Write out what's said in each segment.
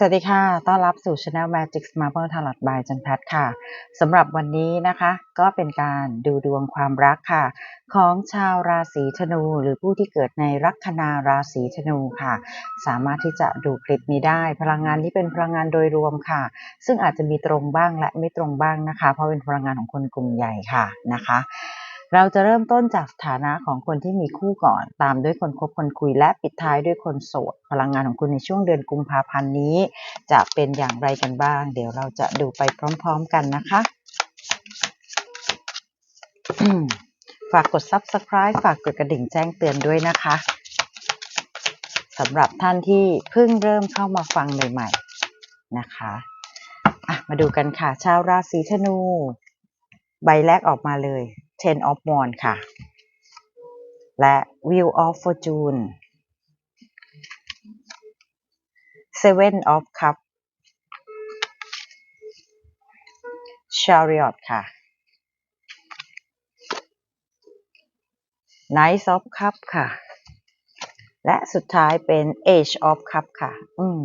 สวัสดีค่ะ ต้อนรับสู่ Channel Magic Marble Tarot by จันพัฒค่ะ สำหรับวันนี้นะคะ ก็เป็นการดูดวงความรักค่ะ ของชาวราศีธนู หรือผู้ที่เกิดในลัคนาราศีธนูค่ะ สามารถที่จะดูคลิปนี้ได้ พลังงานนี้เป็นพลังงานโดยรวมค่ะ ซึ่งอาจจะมีตรงบ้างและไม่ตรงบ้างนะคะ เพราะเป็นพลังงานของคนกลุ่มใหญ่ค่ะนะคะ เราจะเริ่มต้นจากสถานะของคนที่มีคู่ก่อน ตามด้วยคนคบคนคุยและปิดท้ายด้วยคนโสด พลังงานของคุณในช่วงเดือนกุมภาพันธ์นี้ จะเป็นอย่างไรกันบ้าง เดี๋ยวเราจะดูไปพร้อม ๆ กันนะคะฝากกด subscribe ฝากกดกระดิ่งแจ้งเตือนด้วยนะคะสำหรับท่านที่เพิ่งเริ่มเข้ามาฟังใหม่ ๆ นะคะะมาดูกันค่ะ ชาวราศีธนู ใบแรกออกมาเลย Ten of Wands ค่ะ และ Wheel of Fortune Seven of Cup Chariot ค่ะ Knight of Cup ค่ะ และสุดท้ายเป็น Age of Cup ค่ะ อืม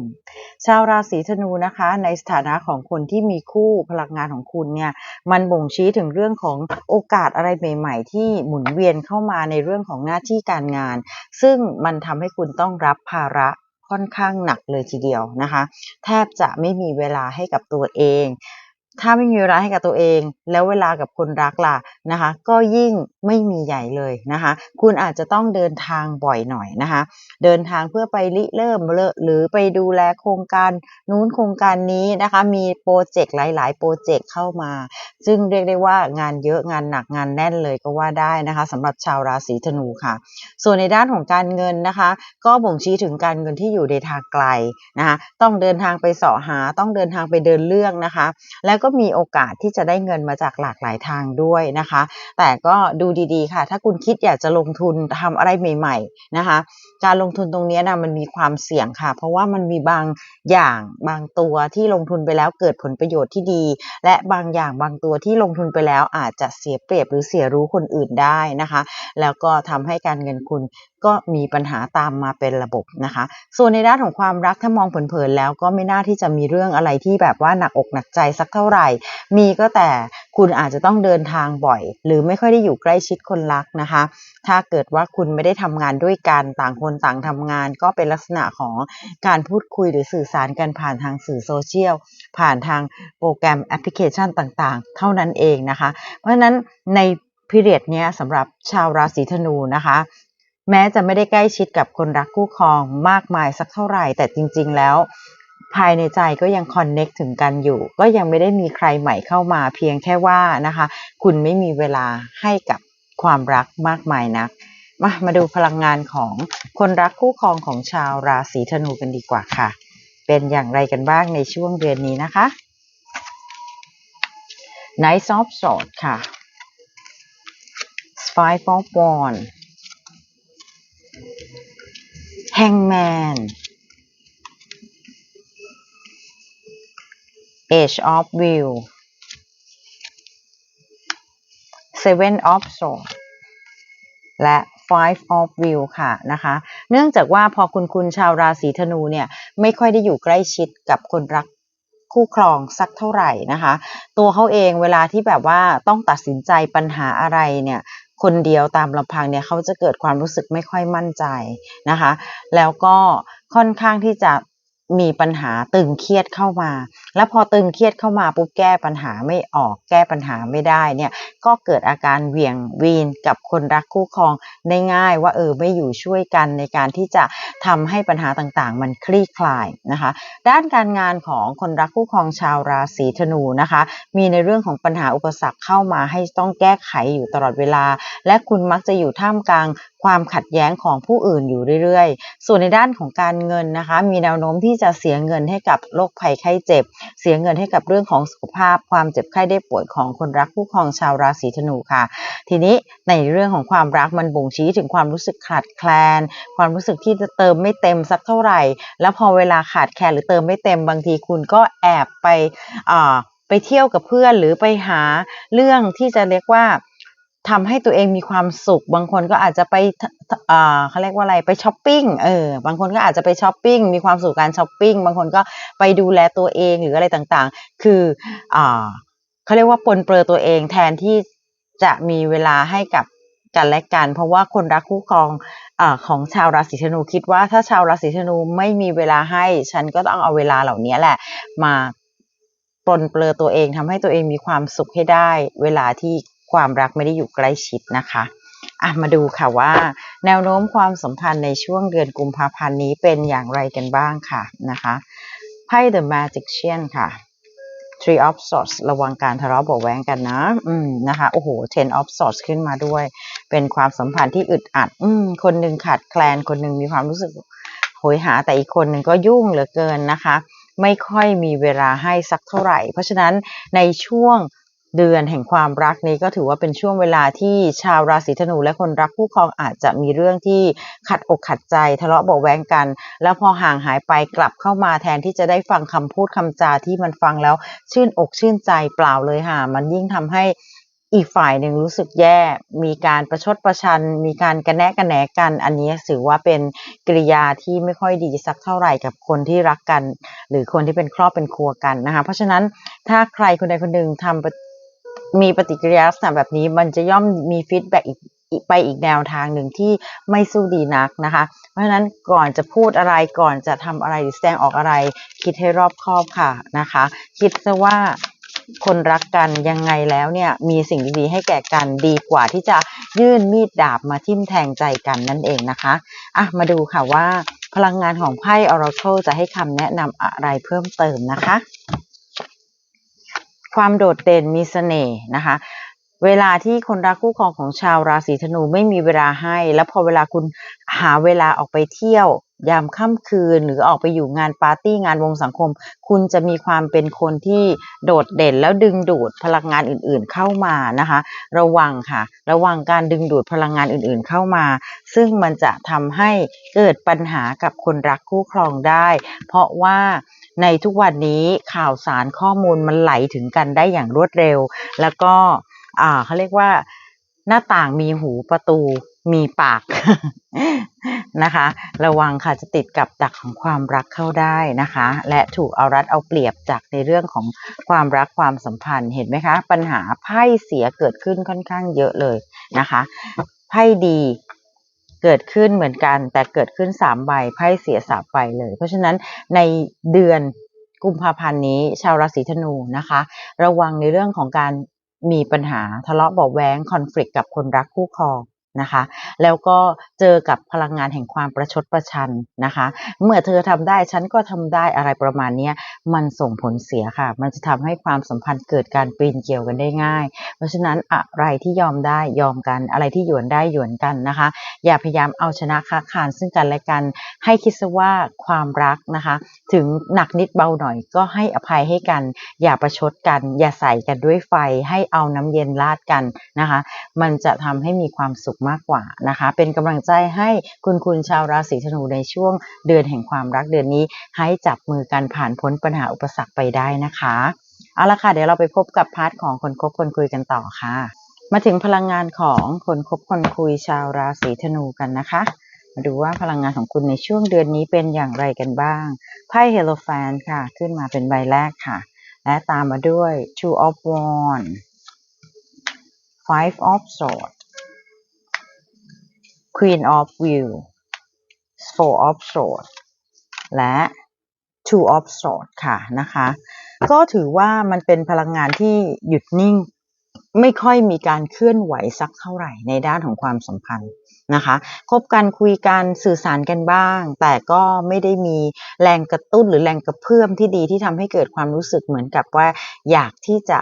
ชาวราศีธนูนะคะ ในสถานะของคนที่มีคู่พลังงานของคุณเนี่ย มันบ่งชี้ถึงเรื่องของโอกาสอะไรใหม่ ๆ ที่หมุนเวียนเข้ามาในเรื่องของหน้าที่การงาน ซึ่งมันทำให้คุณต้องรับภาระค่อนข้างหนักเลยทีเดียวนะคะ แทบจะไม่มีเวลาให้กับตัวเอง ถ้าไม่มีเวลาให้กับตัวเอง แล้วเวลากับคนรักล่ะนะคะ ก็ยิ่งไม่มีใหญ่เลยนะคะ คุณอาจจะต้องเดินทางบ่อยหน่อยนะคะ เดินทางเพื่อไปริเริ่มหรือไปดูแลโครงการนู้นโครงการนี้นะคะ มีโปรเจกต์หลาย ๆ โปรเจกต์เข้ามา ซึ่งเรียกได้ว่างานเยอะงานหนักงานแน่นเลยก็ว่าได้นะคะสำหรับชาวราศีธนูค่ะ ส่วนในด้านของการเงินนะคะ ก็บ่งชี้ถึงการเงินที่อยู่ในทางไกลนะคะ ต้องเดินทางไปเสาะหา ต้องเดินทางไปเดินเรื่องนะคะ แล้วก็มีโอกาสที่จะได้เงินมาจากหลากหลายทางด้วยนะคะ แต่ก็ดูดีๆค่ะ ถ้าคุณคิดอยากจะลงทุนทำอะไรใหม่ๆนะคะ การลงทุนตรงนี้นะมันมีความเสี่ยงค่ะ เพราะว่ามันมีบางอย่างบางตัวที่ลงทุนไปแล้วเกิดผลประโยชน์ที่ดี และบางอย่างบางตัวที่ลงทุนไปแล้วอาจจะเสียเปรียบหรือเสียรู้คนอื่นได้นะคะ แล้วก็ทำให้การเงินคุณ ก็มีปัญหาตามมาเป็นระบบนะคะ ส่วนในด้านของความรักถ้ามองเผินๆแล้วก็ไม่น่าที่จะมีเรื่องอะไรที่แบบว่าหนักอกหนักใจสักเท่าไหร่ มีก็แต่คุณอาจจะต้องเดินทางบ่อย หรือไม่ค่อยได้อยู่ใกล้ชิดคนรักนะคะ ถ้าเกิดว่าคุณไม่ได้ทำงานด้วยกันต่างคนต่างทำงาน ก็เป็นลักษณะของการพูดคุยหรือสื่อสารกันผ่านทางสื่อโซเชียลผ่านทางโปรแกรมแอปพลิเคชันต่างๆ เท่านั้นเองนะคะ เพราะฉะนั้นในพีเรียดเนี้ยสำหรับชาวราศีธนูนะคะ แม้จะไม่ได้ใกล้ชิดกับคนรักคู่ครองมากมายสักเท่าไหร่ แต่จริง ๆ แล้ว ภายในใจก็ยังคอนเน็กถึงกันอยู่ ก็ยังไม่ได้มีใครใหม่เข้ามาเพียงแค่ว่านะคะ คุณไม่มีเวลาให้กับความรักมากมายนัก มามาดูพลังงานของคนรักคู่ครองของชาวราศีธนูกันดีกว่าค่ะ เป็นอย่างไรกันบ้างในช่วงเดือนนี้นะคะ Nice of Swords ค่ะ Five of Wands Hangman Age of Wheel Seven of Swords และ Five of Wheel ค่ะนะคะ เนื่องจากว่าพอคุณคุณชาวราศีธนูเนี่ย ไม่ค่อยได้อยู่ใกล้ชิดกับคนรักคู่ครองสักเท่าไหร่นะคะ ตัวเขาเองเวลาที่แบบว่าต้องตัดสินใจปัญหาอะไรเนี่ย คนเดียวตามลำพังเนี่ยเขาจะเกิดความรู้สึกไม่ค่อยมั่นใจนะคะ แล้วก็ค่อนข้างที่จะ มีปัญหาตึงเครียดเข้ามา แล้วพอตึงเครียดเข้ามาปุ๊บแก้ปัญหาไม่ออก แก้ปัญหาไม่ได้เนี่ยก็เกิดอาการเวียงวีนกับคนรักคู่ครองได้ง่ายว่าเออไม่อยู่ช่วยกันในการที่จะทำให้ปัญหาต่างๆ มันคลี่คลายนะคะ ด้านการงานของคนรักคู่ครองชาวราศีธนูนะคะ มีในเรื่องของปัญหาอุปสรรคเข้ามาให้ต้องแก้ไขอยู่ตลอดเวลา และคุณมักจะอยู่ท่ามกลาง ความขัดแย้งของผู้อื่นอยู่เรื่อยๆ ส่วนในด้านของการเงินนะคะ มีแนวโน้มที่จะเสียเงินให้กับโรคภัยไข้เจ็บ เสียเงินให้กับเรื่องของสุขภาพ ความเจ็บไข้ได้ป่วยของคนรักคู่ครองชาวราศีธนูค่ะ ทีนี้ในเรื่องของความรักมันบ่งชี้ถึงความรู้สึกขาดแคลน ความรู้สึกที่จะเติมไม่เต็มสักเท่าไหร่ แล้วพอเวลาขาดแคลนหรือเติมไม่เต็มบางทีคุณก็แอบไปอ่าไปเที่ยวกับเพื่อนหรือไปหาเรื่องที่จะเรียกว่า ทำให้ตัวเองมีความสุข บางคนก็อาจจะไปเขาเรียกว่าอะไรไปช้อปปิ้งเออบางคนก็อาจจะไปช้อปปิ้งมีความสุขการช้อปปิ้งบางคนก็ไปดูแลตัวเองหรืออะไรต่างๆ คืออเขาเรียกว่าปนเปื้อตัวเองแทนที่จะมีเวลาให้กับกันและกัน เพราะว่าคนรักคู่ครองอของชาวราศีธนูคิดว่าถ้าชาวราศีธนูไม่มีเวลาให้ ฉันก็ต้องเอาเวลาเหล่านี้แหละ มาปลนเปลือตัวเองทำให้ตัวเองมีความสุขให้ได้ เวลาที่ ความรักไม่ได้อยู่ใกล้ชิดนะคะอะมาดูค่ะว่า แนวโน้มความสัมพันธ์ในช่วงเดือนกุมภาพันธ์นี้เป็นอย่างไรกันบ้างค่ะนะคะไพ่ The Magician ค่ะ Three of Swords ระวังการทะเลาะเบาแว้งกันนะ อืมนะคะ โอ้โห Ten of Swords ขึ้นมาด้วย เป็นความสัมพันธ์ที่อึดอัด อืม คนหนึ่งขาดแคลน คนหนึ่งมีความรู้สึกโหยหา แต่อีกคนหนึ่งก็ยุ่งเหลือเกินนะคะ ไม่ค่อยมีเวลาให้สักเท่าไหร่ เพราะฉะนั้นในช่วง เดือนแห่งความรักนี้ก็ถือว่าเป็นช่วงเวลาที่ชาวราศีธนูและคนรักคู่ครองอาจจะมีเรื่องที่ขัดอกขัดใจทะเลาะเบาแวงกัน แล้วพอห่างหายไปกลับเข้ามาแทนที่จะได้ฟังคำพูดคำจาที่มันฟังแล้วชื่นอกชื่นใจเปล่าเลยค่ะ มันยิ่งทำให้อีกฝ่ายหนึ่งรู้สึกแย่ มีการประชดประชัน มีการกระแนะกระแหนกัน อันนี้ถือว่าเป็นกริยาที่ไม่ค่อยดีสักเท่าไหร่กับคนที่รักกัน หรือคนที่เป็นครอบเป็นครัวกันนะคะ เพราะฉะนั้นถ้าใครคนใดคนหนึ่งทำ มีปฏิกิริยาลักษณะแบบนี้มันจะย่อมมีฟีดแบ็กอีกไปอีกแนวทางหนึ่งที่ไม่สู้ดีนักนะคะ เพราะฉะนั้นก่อนจะพูดอะไรก่อนจะทำอะไรหรือแสดงออกอะไร คิดให้รอบคอบค่ะนะคะ คิดซะว่าคนรักกันยังไงแล้วเนี่ยมีสิ่งดีๆให้แก่กันดีกว่าที่จะยื่นมีดดาบมาทิ่มแทงใจกันนั่นเองนะคะอะมาดูค่ะว่าพลังงานของไพ่ Oracle จะให้คำแนะนำอะไรเพิ่มเติมนะคะ ความโดดเด่นมีเสน่ห์นะคะ เวลาที่คนรักคู่ครองของชาวราศีธนูไม่มีเวลาให้ แล้วพอเวลาคุณหาเวลาออกไปเที่ยวยามค่ำคืนหรือออกไปอยู่งานปาร์ตี้งานวงสังคม คุณจะมีความเป็นคนที่โดดเด่นแล้วดึงดูดพลังงานอื่นๆเข้ามานะคะ ระวังค่ะ ระวังการดึงดูดพลังงานอื่นๆเข้ามา ซึ่งมันจะทำให้เกิดปัญหากับคนรักคู่ครองได้ เพราะว่า ในทุกวันนี้ข่าวสารข้อมูลมันไหลถึงกันได้อย่างรวดเร็ว แล้วก็อ่าเขาเรียกว่าหน้าต่างมีหูประตูมีปากนะคะ ระวังค่ะจะติดกับดักของความรักเข้าได้นะคะ และถูกเอารัดเอาเปรียบจากในเรื่องของความรักความสัมพันธ์เห็นไหมคะ ปัญหาไพ่เสียเกิดขึ้นค่อนข้างเยอะเลยนะคะไพ่ดี เกิดขึ้นเหมือนกัน แต่เกิดขึ้นสามใบไพ่เสียสามใบเลย เพราะฉะนั้นในเดือนกุมภาพันธ์นี้ ชาวราศีธนูนะคะ ระวังในเรื่องของการมีปัญหาทะเลาะเบาแว้งคอนฟ lict กับคนรักคู่ครอง นะคะ แล้วก็เจอกับพลังงานแห่งความประชดประชันนะคะ เมื่อเธอทำได้ฉันก็ทำได้อะไรประมาณนี้มันส่งผลเสียค่ะ มันจะทำให้ความสัมพันธ์เกิดการปีนเกี่ยวกันได้ง่าย เพราะฉะนั้นอะไรที่ยอมได้ยอมกันอะไรที่หยวนได้หยวนกันนะคะ อย่าพยายามเอาชนะค้าคานซึ่งกันและกันให้คิดซะว่าความรักนะคะ ถึงหนักนิดเบาหน่อยก็ให้อภัยให้กัน อย่าประชดกัน อย่าใส่กันด้วยไฟให้เอาน้ำเย็นลาดกันนะคะ มันจะทำให้มีความสุขมากกว่านะคะ เป็นกำลังใจให้คุณคุณชาวราศีธนูในช่วงเดือนแห่งความรักเดือนนี้ ให้จับมือกันผ่านพ้นปัญหาอุปสรรคไปได้นะคะเอาละค่ะ เดี๋ยวเราไปพบกับพาร์ทของคนคบคนคุยกันต่อค่ะ มาถึงพลังงานของคนคบคนคุยชาวราศีธนูกันนะคะ มาดูว่าพลังงานของคุณในช่วงเดือนนี้เป็นอย่างไรกันบ้างไพ่เฮโลแฟนค่ะ ขึ้นมาเป็นใบแรกค่ะ และตามมาด้วย two of wands five of swords Queen of View Four of Swords และ Two of Swords ค่ะนะคะ ก็ถือว่ามันเป็นพลังงานที่หยุดนิ่ง ไม่ค่อยมีการเคลื่อนไหวสักเท่าไหร่ในด้านของความสัมพันธ์นะคะคบกันคุยกันสื่อสารกันบ้าง แต่ก็ไม่ได้มีแรงกระตุ้นหรือแรงกระเพื่อมที่ดีที่ทำให้เกิดความรู้สึกเหมือนกับว่าอยากที่จะ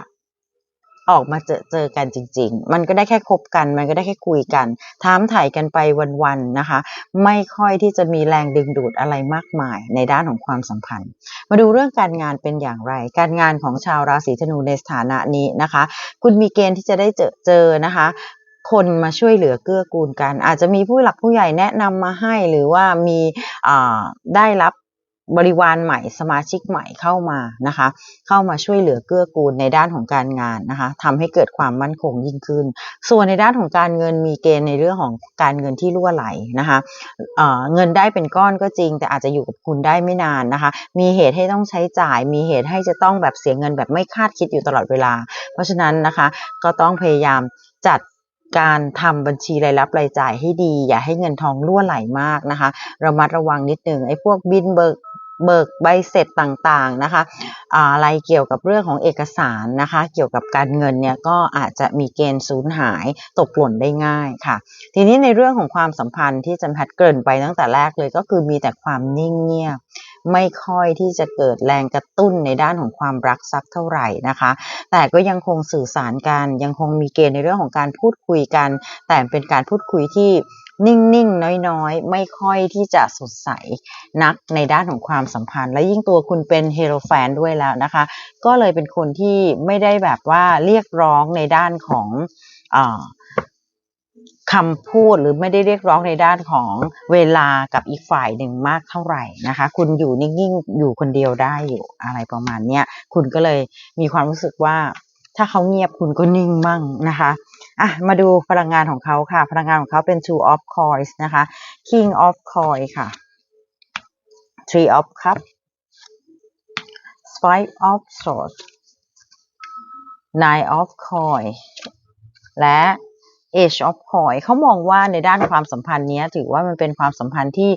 ออกมาเจอเจอกันจริง ๆ มันก็ได้แค่คบกัน มันก็ได้แค่คุยกัน ถามถ่ายกันไปวันๆนะคะ ไม่ค่อยที่จะมีแรงดึงดูดอะไรมากมายในด้านของความสัมพันธ์ มาดูเรื่องการงานเป็นอย่างไร การงานของชาวราศีธนูในสถานะนี้นะคะ คุณมีเกณฑ์ที่จะได้เจอเจอนะคะคนมาช่วยเหลือเกื้อกูลกัน อาจจะมีผู้หลักผู้ใหญ่แนะนำมาให้หรือว่ามีได้รับ บริวารใหม่สมาชิกใหม่เข้ามานะคะ เข้ามาช่วยเหลือเกื้อกูลในด้านของการงานนะคะทำให้เกิดความมั่นคงยิ่งขึ้น ส่วนในด้านของการเงินมีเกณฑ์ในเรื่องของการเงินที่รั่วไหลนะคะเเงินได้เป็นก้อนก็จริง แต่อาจจะอยู่กับคุณได้ไม่นานนะคะ มีเหตุให้ต้องใช้จ่าย มีเหตุให้จะต้องแบบเสียเงินแบบไม่คาดคิดอยู่ตลอดเวลา เพราะฉะนั้นนะคะก็ต้องพยายามจัดการทำบัญชีรายรับรายจ่ายให้ดี อย่าให้เงินทองรั่วไหลมากนะคะ ระมัดระวังนิดหนึ่งไอ้พวกบินเบิก เบิกใบเสร็จต่างๆนะคะอะไรเกี่ยวกับเรื่องของเอกสารนะคะ เกี่ยวกับการเงินเนี่ยก็อาจจะมีเกณฑ์สูญหายตกหล่นได้ง่ายค่ะ ทีนี้ในเรื่องของความสัมพันธ์ที่จันพทย์เกินไปตั้งแต่แรกเลยก็คือมีแต่ความนิ่งเงียบไม่ค่อยที่จะเกิดแรงกระตุ้นในด้านของความรักสักเท่าไหร่นะคะ แต่ก็ยังคงสื่อสารกัน ยังคงมีเกณฑ์ในเรื่องของการพูดคุยกัน แต่เป็นการพูดคุยที่ นิ่งๆ น้อยๆ ไม่ค่อยที่จะสดใสนักในด้านของความสัมพันธ์ และยิ่งตัวคุณเป็นเฮโรแฟนด้วยแล้วนะคะ ก็เลยเป็นคนที่ไม่ได้แบบว่าเรียกร้องในด้านของอคำพูดหรือไม่ได้เรียกร้องในด้านของเวลากับอีกฝ่ายหนึ่งมากเท่าไหร่นะคะ คุณอยู่นิ่งๆ อยู่คนเดียวได้อยู่อะไรประมาณเนี้ยคุณก็เลยมีความรู้สึกว่าถ้าเขาเงียบคุณก็นิ่งมั่งนะคะ อะมาดูพลังงานของเขาค่ะ พลังงานของเขาเป็น two of coins นะคะ king of coin ค่ะ three of cup five of swords nine of coin และ age of coin เขามองว่าในด้านความสัมพันธ์นี้ถือว่ามันเป็นความสัมพันธ์ที่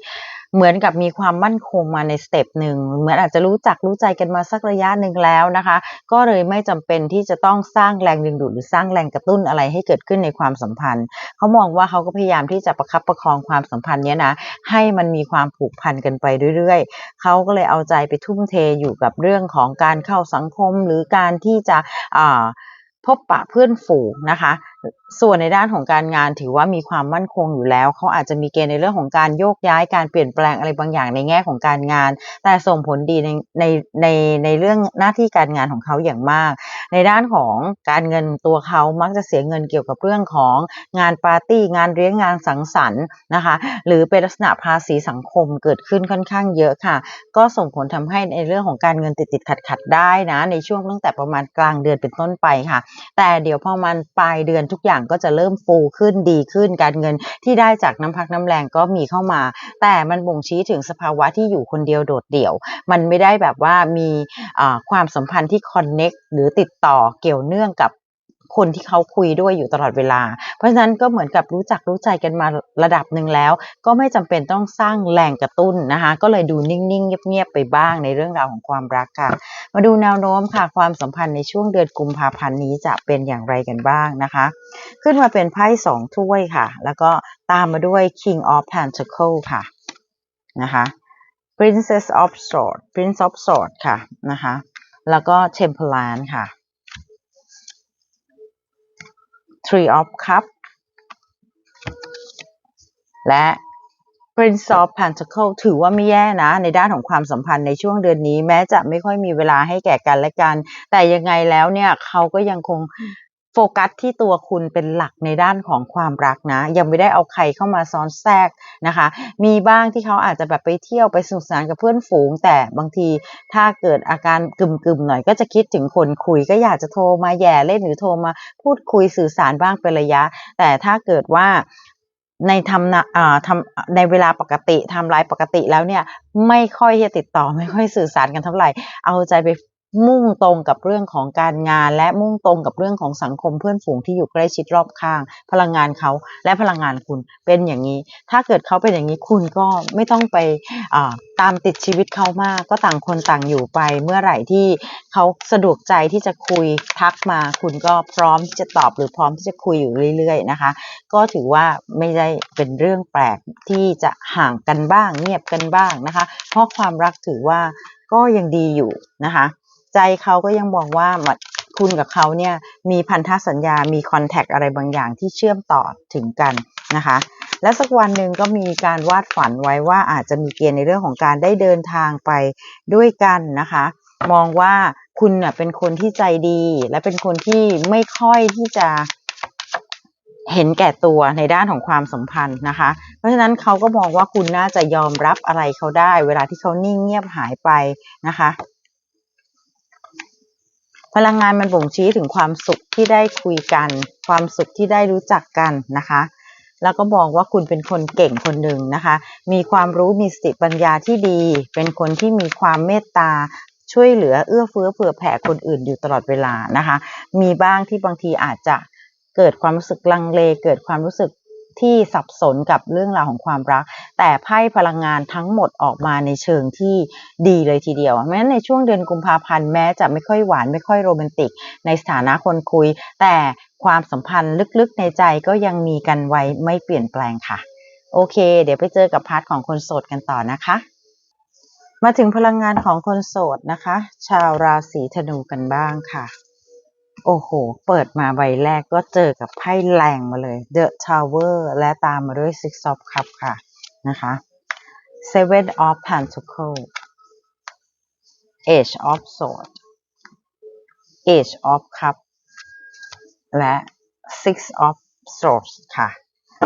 เหมือนกับมีความมั่นคงมาในสเต็ปหนึ่งเหมือนอาจจะรู้จักรู้ใจกันมาสักระยะหนึ่งแล้วนะคะ ก็เลยไม่จำเป็นที่จะต้องสร้างแรงดึงดูดหรือสร้างแรงกระตุ้นอะไรให้เกิดขึ้นในความสัมพันธ์ เขามองว่าเขาก็พยายามที่จะประคับประคองความสัมพันธ์เนี้ยนะให้มันมีความผูกพันกันไปเรื่อยๆ เขาก็เลยเอาใจไปทุ่มเทอยู่กับเรื่องของการเข้าสังคมหรือการที่จะพบปะเพื่อนฝูงนะคะ ส่วนในด้านของการงานถือว่ามีความมั่นคงอยู่แล้ว เขาอาจจะมีเกณฑ์ในเรื่องของการโยกย้ายการเปลี่ยนแปลงอะไรบางอย่างในแง่ของการงาน แต่ส่งผลดีในในในในเรื่องหน้าที่การงานของเขาอย่างมาก ในด้านของการเงินตัวเขามักจะเสียเงินเกี่ยวกับเรื่องของงานปาร์ตี้งานเลี้ยงงานสังสรรค์นะคะหรือเป็นลักษณะภาษีสังคมเกิดขึ้นค่อนข้างเยอะค่ะ ก็ส่งผลทำให้ในเรื่องของการเงินติดติดขัดขัดได้นะในช่วงตั้งแต่ประมาณกลางเดือนเป็นต้นไปค่ะ แต่เดี๋ยวพอมันปลายเดือนทุกอย่างก็จะเริ่มฟูขึ้นดีขึ้นการเงินที่ได้จากน้ำพักน้ำแรงก็มีเข้ามา แต่มันบ่งชี้ถึงสภาวะที่อยู่คนเดียวโดดเดี่ยว มันไม่ได้แบบว่ามีความสัมพันธ์ที่คอนเน็กหรือติดต่อเกี่ยวเนื่องกับ คนที่เขาคุยด้วยอยู่ตลอดเวลา เพราะฉะนั้นก็เหมือนกับรู้จักรู้ใจกันมาระดับหนึ่งแล้ว ก็ไม่จำเป็นต้องสร้างแรงกระตุ้นนะคะ ก็เลยดูนิ่งๆเงียบๆไปบ้างในเรื่องราวของความรักค่ะ มาดูแนวโน้มค่ะความสัมพันธ์ในช่วงเดือนกุมภาพันธ์นี้จะเป็นอย่างไรกันบ้างนะคะ ขึ้นมาเป็นไพ่สองถ้วยค่ะ แล้วก็ตามมาด้วย King of Pentacle ค่ะนะคะ Princess of Swords Prince of Swords ค่ะนะคะ แล้วก็ Temperance ค่ะ Three of Cups และ Prince of Pentacle ถือว่าไม่แย่นะ ในด้านของความสัมพันธ์ในช่วงเดือนนี้ แม้จะไม่ค่อยมีเวลาให้แก่กันและกัน แต่ยังไงแล้วเนี่ยเขาก็ยังคง โฟกัสที่ตัวคุณเป็นหลักในด้านของความรักนะ ยังไม่ได้เอาใครเข้ามาซ้อนแทรกนะคะ มีบ้างที่เขาอาจจะแบบไปเที่ยวไปสนุกสนานกับเพื่อนฝูง แต่บางทีถ้าเกิดอาการกึ่มๆหน่อยก็จะคิดถึงคนคุยก็อยากจะโทรมาแย่เล่นหรือโทรมาพูดคุยสื่อสารบ้างเป็นระยะ แต่ถ้าเกิดว่าในทำนะอ่าทำในเวลาปกติทำลายปกติแล้วเนี่ยไม่ค่อยจะติดต่อไม่ค่อยสื่อสารกันเท่าไหร่ เอาใจไป มุ่งตรงกับเรื่องของการงาน และมุ่งตรงกับเรื่องของสังคมเพื่อนฝูงที่อยู่ใกล้ชิดรอบข้าง พลังงานเขาและพลังงานคุณเป็นอย่างนี้ ถ้าเกิดเขาเป็นอย่างนี้คุณก็ไม่ต้องไปตามติดชีวิตเขามาก ก็ต่างคนต่างอยู่ไป เมื่อไหร่ที่เขาสะดวกใจที่จะคุยทักมา คุณก็พร้อมที่จะตอบหรือพร้อมที่จะคุยอยู่เรื่อย ๆ นะคะ ก็ถือว่าไม่ได้เป็นเรื่องแปลกที่จะห่างกันบ้าง เงียบกันบ้างนะคะ เพราะความรักถือว่าก็ยังดีอยู่นะคะ ใจเขาก็ยังบอกว่าคุณกับเขาเนี่ยมีพันธสัญญา มีคอนแทคอะไรบางอย่างที่เชื่อมต่อถึงกันนะคะ และสักวันหนึ่งก็มีการวาดฝันไว้ว่าอาจจะมีเกณฑ์ในเรื่องของการได้เดินทางไปด้วยกันนะคะ มองว่าคุณเป็นคนที่ใจดี และเป็นคนที่ไม่ค่อยที่จะเห็นแก่ตัวในด้านของความสัมพันธ์นะคะ เพราะฉะนั้นเขาก็มองว่าคุณน่าจะยอมรับอะไรเขาได้ เวลาที่เขานิ่งเงียบหายไปนะคะ พลังงานมันบ่งชี้ถึงความสุขที่ได้คุยกัน ความสุขที่ได้รู้จักกันนะคะ แล้วก็บอกว่าคุณเป็นคนเก่งคนหนึ่งนะคะ มีความรู้มีสติปัญญาที่ดี เป็นคนที่มีความเมตตาช่วยเหลือเอื้อเฟื้อเผื่อแผ่คนอื่นอยู่ตลอดเวลานะคะ มีบ้างที่บางทีอาจจะเกิดความรู้สึกลังเล เกิดความรู้สึก ที่สับสนกับเรื่องราวของความรัก แต่ไพ่พลังงานทั้งหมดออกมาในเชิงที่ดีเลยทีเดียวแม้ในช่วงเดือนกุมภาพันธ์แม้จะไม่ค่อยหวานไม่ค่อยโรแมนติก ในสถานะคนคุย แต่ความสัมพันธ์ลึกๆในใจก็ยังมีกันไว้ไม่เปลี่ยนแปลงค่ะ โอเค เดี๋ยวไปเจอกับพาร์ทของคนโสดกันต่อนะคะ มาถึงพลังงานของคนโสดนะคะ ชาวราศีธนูกันบ้างค่ะ โอ้โห เปิดมาใบแรกก็เจอกับไพ่แรงมาเลย The Tower และตามมาด้วย Six of Cups ค่ะนะคะ Seven of Pentacles Age of Swords Age of Cups และ Six of Swords ค่ะ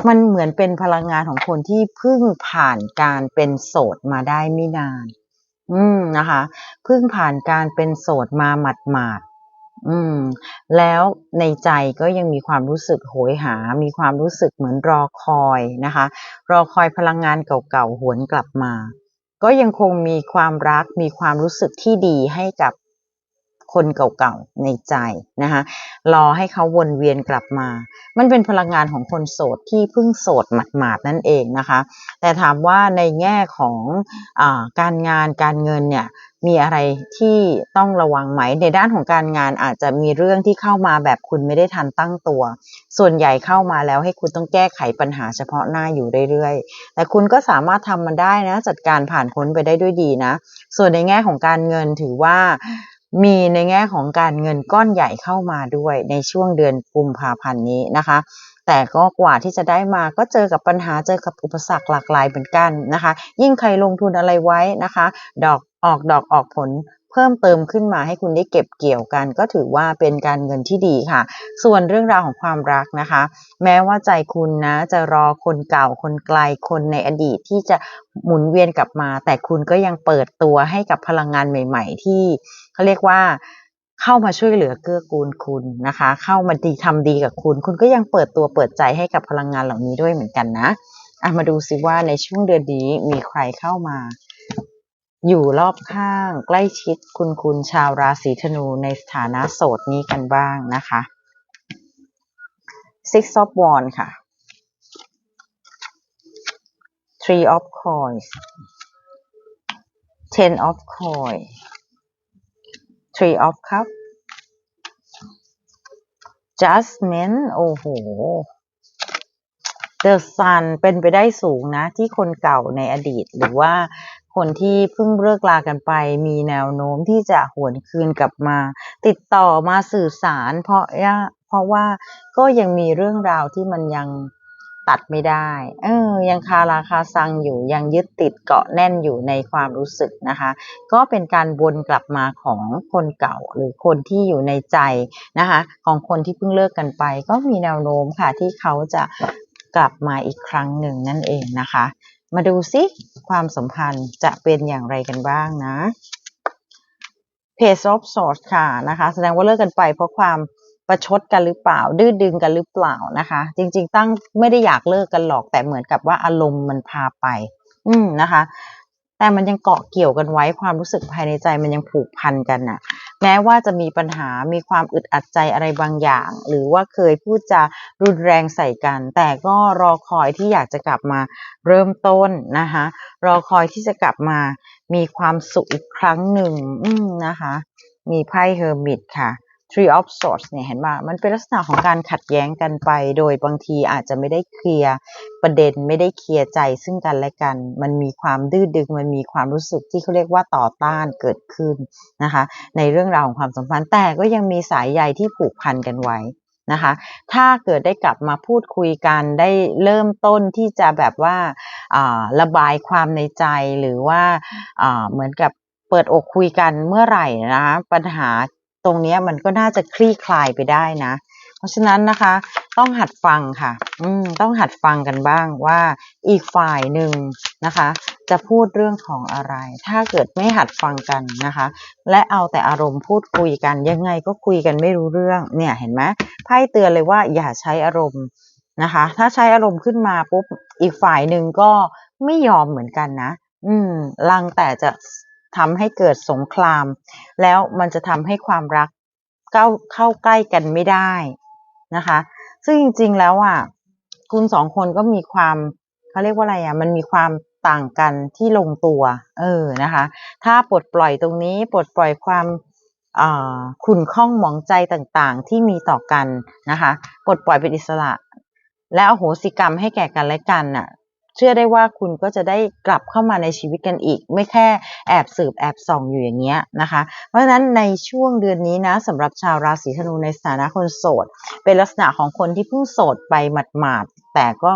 มันเหมือนเป็นพลังงานของคนที่เพิ่งผ่านการเป็นโสดมาได้ไม่นาน อืมนะคะ เพิ่งผ่านการเป็นโสดมาหมาด อืม แล้วในใจก็ยังมีความรู้สึกโหยหา มีความรู้สึกเหมือนรอคอยนะคะ รอคอยพลังงานเก่าๆ หวนกลับมา ก็ยังคงมีความรัก มีความรู้สึกที่ดีให้กับ คนเก่าๆในใจนะคะรอให้เขาวนเวียนกลับมา มันเป็นพลังงานของคนโสดที่เพิ่งโสดหมาดๆนั่นเองนะคะ แต่ถามว่าในแง่ของอการงานการเงินเนี่ยมีอะไรที่ต้องระวังไหม ในด้านของการงานอาจจะมีเรื่องที่เข้ามาแบบคุณไม่ได้ทันตั้งตัว ส่วนใหญ่เข้ามาแล้วให้คุณต้องแก้ไขปัญหาเฉพาะหน้าอยู่เรื่อยๆ แต่คุณก็สามารถทำมันได้นะ จัดการผ่านพ้นไปได้ด้วยดีนะ ส่วนในแง่ของการเงินถือว่า มีในแง่ของการเงินก้อนใหญ่เข้ามาด้วยในช่วงเดือนกุมภาพันธ์นี้นะคะ แต่ก็กว่าที่จะได้มาก็เจอกับปัญหาเจอกับอุปสรรคหลากหลายเหมือนกันนะคะ ยิ่งใครลงทุนอะไรไว้นะคะ ดอกออกดอกออกผล เพิ่มเติมขึ้นมาให้คุณได้เก็บเกี่ยวกัน ก็ถือว่าเป็นการเงินที่ดีค่ะ ส่วนเรื่องราวของความรักนะคะ แม้ว่าใจคุณนะจะรอคนเก่าคนไกลคนในอดีตที่จะหมุนเวียนกลับมา แต่คุณก็ยังเปิดตัวให้กับพลังงานใหม่ ๆ ที่เขาเรียกว่าเข้ามาช่วยเหลือเกื้อกูลคุณนะคะ เข้ามาดีทำดีกับคุณ คุณก็ยังเปิดตัวเปิดใจให้กับพลังงานเหล่านี้ด้วยเหมือนกันนะอะมาดูสิว่าในช่วงเดือนนี้มีใครเข้ามา อยู่รอบข้างใกล้ชิดคุณคุณชาวราศีธนูในสถานะโสดนี้กันบ้างนะคะ Six of Wands ค่ะ Three of Coins Ten of Coins Three of Cups Judgment โอ้โห The Sun เป็นไปได้สูงนะ ที่คนเก่าในอดีตหรือว่า คนที่เพิ่งเลิกลากันไป มีแนวโน้มที่จะหวนคืนกลับมา ติดต่อมาสื่อสาร เพราะเพราะว่าก็ยังมีเรื่องราวที่มันยังตัดไม่ได้ เออ ยังคาราคาซังอยู่ ยังยึดติดเกาะแน่นอยู่ในความรู้สึกนะคะ ก็เป็นการวนกลับมาของคนเก่าหรือคนที่อยู่ในใจนะคะ ของคนที่เพิ่งเลิกกันไป ก็มีแนวโน้มค่ะที่เขาจะกลับมาอีกครั้งหนึ่งนั่นเองนะคะ มาดูซิความสัมพันธ์จะเป็นอย่างไรกันบ้างนะ Page of Swords ค่ะนะคะ แสดงว่าเลิกกันไปเพราะความประชดกันหรือเปล่า ดื้อดึงกันหรือเปล่านะคะ จริง ๆ ตั้งไม่ได้อยากเลิกกันหรอกแต่เหมือนกับว่าอารมณ์มันพาไป อืมนะคะ แต่มันยังเกาะเกี่ยวกันไว้ความรู้สึกภายในใจมันยังผูกพันกันน่ะ แม้ว่าจะมีปัญหามีความอึดอัดใจอะไรบางอย่าง หรือว่าเคยพูดจารุนแรงใส่กัน แต่ก็รอคอยที่อยากจะกลับมาเริ่มต้นนะคะรอคอยที่จะกลับมามีความสุขอีกครั้งหนึ่งนะคะ มีไพ่เฮอร์มิตค่ะ Three of Swords เนี่ยเห็นว่ามันเป็นลักษณะของการขัดแย้งกันไป โดยบางทีอาจจะไม่ได้เคลียร์ประเด็นไม่ได้เคลียร์ใจซึ่งกันและกัน มันมีความดื้อดึงมันมีความรู้สึกที่เขาเรียกว่าต่อต้านเกิดขึ้นนะคะ ในเรื่องราวของความสัมพันธ์แต่ก็ยังมีสายใยที่ผูกพันกันไว้นะคะถ้าเกิดได้กลับมาพูดคุยกันได้เริ่มต้นที่จะแบบว่าระบายความในใจหรือว่าเหมือนกับเปิดอกคุยกันเมื่อไหร่นะคะปัญหา ตรงนี้มันก็น่าจะคลี่คลายไปได้นะ เพราะฉะนั้นนะคะ ต้องหัดฟังค่ะ อืมต้องหัดฟังกันบ้างว่าอีกฝ่ายหนึ่งนะคะ จะพูดเรื่องของอะไร ถ้าเกิดไม่หัดฟังกันนะคะ และเอาแต่อารมณ์พูดคุยกันยังไงก็คุยกันไม่รู้เรื่อง เนี่ยเห็นไหมไพ่เตือนเลยว่าอย่าใช้อารมณ์นะคะ ถ้าใช้อารมณ์ขึ้นมาปุ๊บอีกฝ่ายหนึ่งก็ไม่ยอมเหมือนกันนะ อืมลังแต่จะ ทำให้เกิดสงคราม แล้วมันจะทำให้ความรักเข้าเข้าใกล้กันไม่ได้นะคะ ซึ่งจริงๆแล้วอะคุณสองคนก็มีความเขาเรียกว่าอะไรอะมันมีความต่างกันที่ลงตัว เออนะคะ ถ้าปลดปล่อยตรงนี้ปลดปล่อยความขุ่นข้องหมองใจต่างๆ ที่มีต่อกันนะคะ ปลดปล่อยเป็นอิสระ และอโหสิกรรมให้แก่กันและกันน่ะ เชื่อได้ว่าคุณก็จะได้กลับเข้ามาในชีวิตกันอีก ไม่แค่แอบสืบแอบส่องอยู่อย่างเงี้ยนะคะ เพราะฉะนั้นในช่วงเดือนนี้นะสำหรับชาวราศีธนูในสถานะคนโสด เป็นลักษณะของคนที่เพิ่งโสดไปหมาด แต่ก็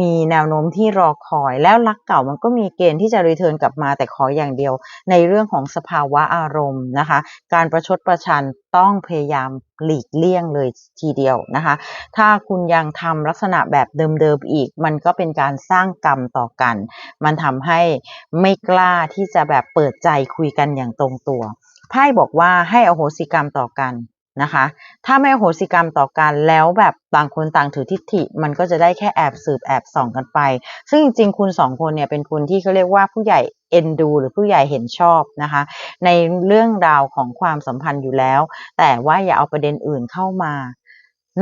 มีแนวโน้มที่รอคอย แล้วรักเก่ามันก็มีเกณฑ์ที่จะรีเทิร์นกลับมาแต่ขออย่างเดียว ในเรื่องของสภาวะอารมณ์นะคะ การประชดประชันต้องพยายามหลีกเลี่ยงเลยทีเดียวนะคะ ถ้าคุณยังทำลักษณะแบบเดิมๆอีก มันก็เป็นการสร้างกรรมต่อกัน มันทำให้ไม่กล้าที่จะแบบเปิดใจคุยกันอย่างตรงตัวไพ่บอกว่าให้อโหสิกรรมต่อกัน นะคะ ถ้าไม่โหสิกรรมต่อกันแล้วแบบต่างคนต่างถือทิฏฐิ มันก็จะได้แค่แอบสืบแอบส่องกันไป ซึ่งจริงๆ คุณสองคนเนี่ยเป็นคนที่เขาเรียกว่าผู้ใหญ่เอ็นดู หรือผู้ใหญ่เห็นชอบนะคะ ในเรื่องราวของความสัมพันธ์อยู่แล้ว แต่ว่าอย่าเอาประเด็นอื่นเข้ามา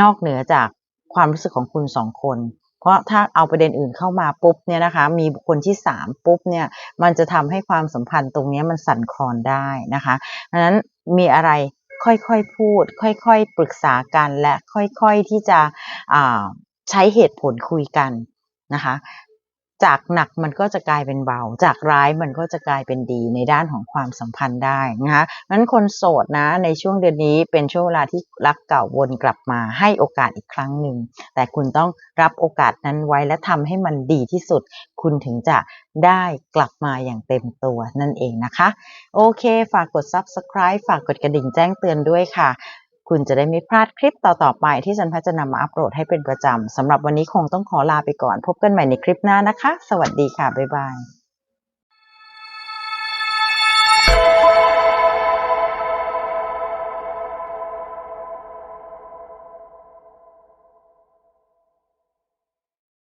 นอกเหนือจากความรู้สึกของคุณสองคน เพราะถ้าเอาประเด็นอื่นเข้ามาปุ๊บเนี่ยนะคะ มีบุคคลที่สามปุ๊บเนี่ย มันจะทำให้ความสัมพันธ์ตรงนี้มันสั่นคลอนได้นะคะดังนั้นมีอะไร ค่อยๆพูด ค่อยๆปรึกษากันและค่อยๆที่จะใช้เหตุผลคุยกันนะคะ จากหนักมันก็จะกลายเป็นเบา จากร้ายมันก็จะกลายเป็นดีในด้านของความสัมพันธ์ได้นะคะนั้นคนโสดนะในช่วงเดือนนี้เป็นช่วงเวลาที่รักเก่าวนกลับมาให้โอกาสอีกครั้งหนึ่ง แต่คุณต้องรับโอกาสนั้นไว้และทำให้มันดีที่สุด คุณถึงจะได้กลับมาอย่างเต็มตัวนั่นเองนะคะ โอเค ฝากกด subscribe ฝากกดกระดิ่งแจ้งเตือนด้วยค่ะ คุณจะได้ไม่พลาดคลิปต่อๆไปที่ฉันพัฒจะนำมาอัปโหลดให้เป็นประจำสำหรับวันนี้คงต้องขอลาไปก่อน พบกันใหม่ในคลิปหน้านะคะ สวัสดีค่ะ บ๊ายบาย